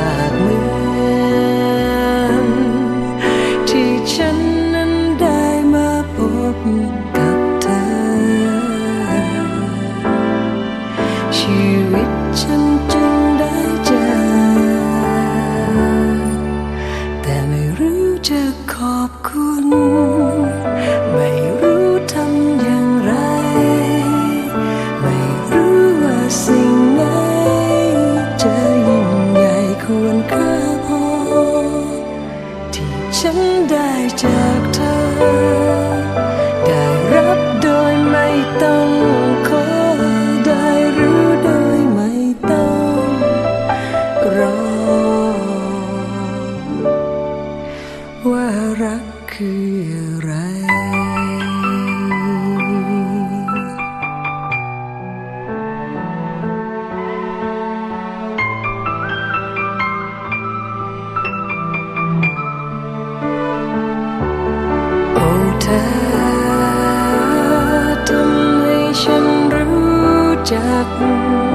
มากเมือนที่ฉันนั้นได้มาพบกับเธอ ชีวิตฉันจึงได้เจอแต่ไม่รู้จะขอบคุณ รู้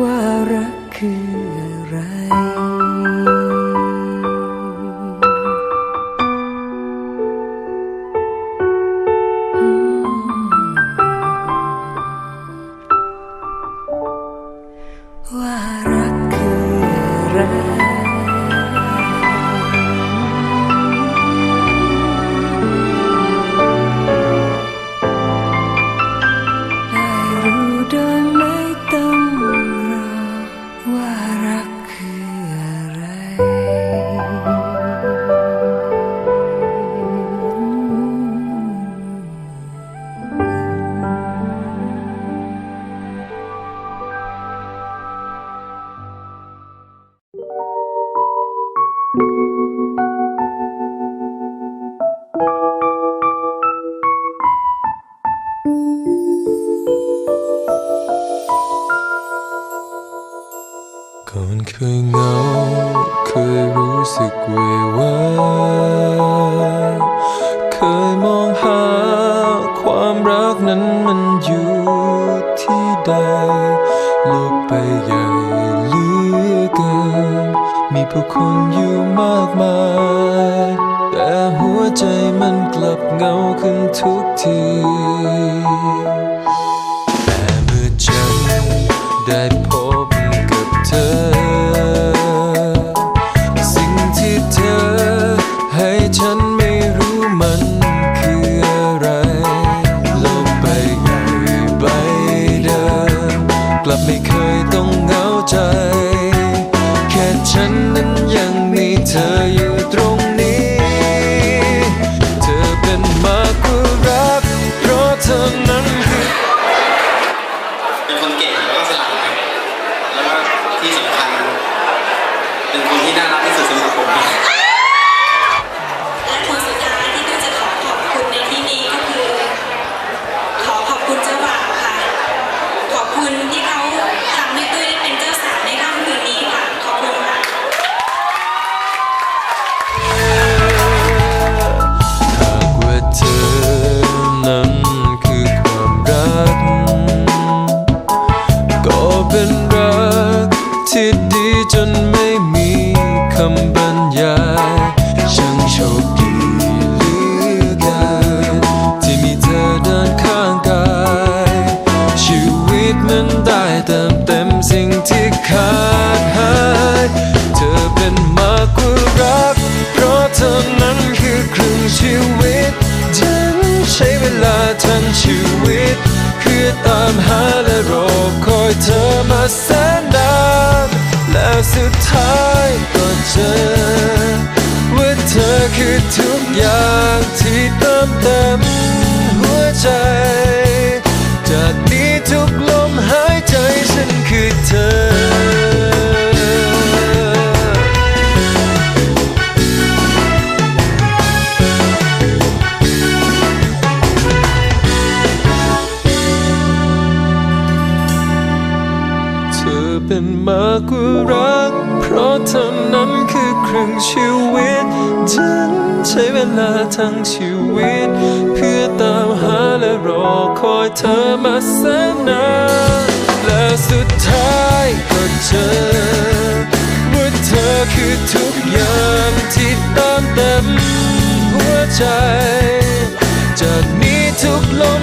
ว่ารักคืออะไร สึกเววเคยมองหาความรักนั้นมันอยู่ที่ใดโลกไปใหญ่เหลือเกิน มีผู้คนอยู่มากมาย แต่หัวใจมันกลับเงาขึ้นทุกที เป็นรักที่ดีจนไม่มีคำบรรยายช่างโชคดีเหลือเกินที่มีเธอเดินข้างกาย ชีวิตมันได้เติมเต็มสิ่งที่ขาดหาย เธอเป็นมากกว่ารัก เพราะเธอนั้นคือครึ่งชีวิต ฉันใช้เวลาทั้งชีวิตามหาและรอคอยเธอมาแสนนานและสุดท้ายก็เจอ ว่าเธอคือทุกอย่างที่เติมเต็มหัวใจ จากนี้ทุกลมหายใจฉันคือเธอ ครึ่งชีวิต ฉันใช้เวลาทั้งชีวิต เพื่อตามหาและรอคอยเธอมาแสนนานและสุดท้ายก็เจอว่าเธอคือทุกอย่างที่เติมเต็มหัวใจ จากนี้ทุกลม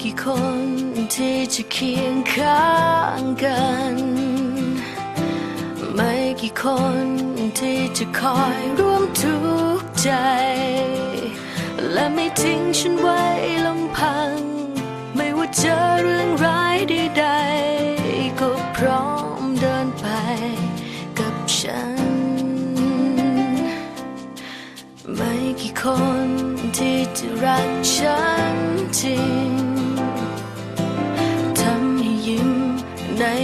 กี่คนที่จะเคียงข้างกัน ไม่กี่คนที่จะคอยร่วมทุกข์ใจ และไม่ทิ้งฉันไว้ลำพัง ไม่ว่าเจอเรื่องร้ายใดๆก็พร้อมเดินไปกับฉัน ไม่กี่คนที่จะรักฉันจริง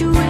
ใ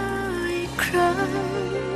I cry.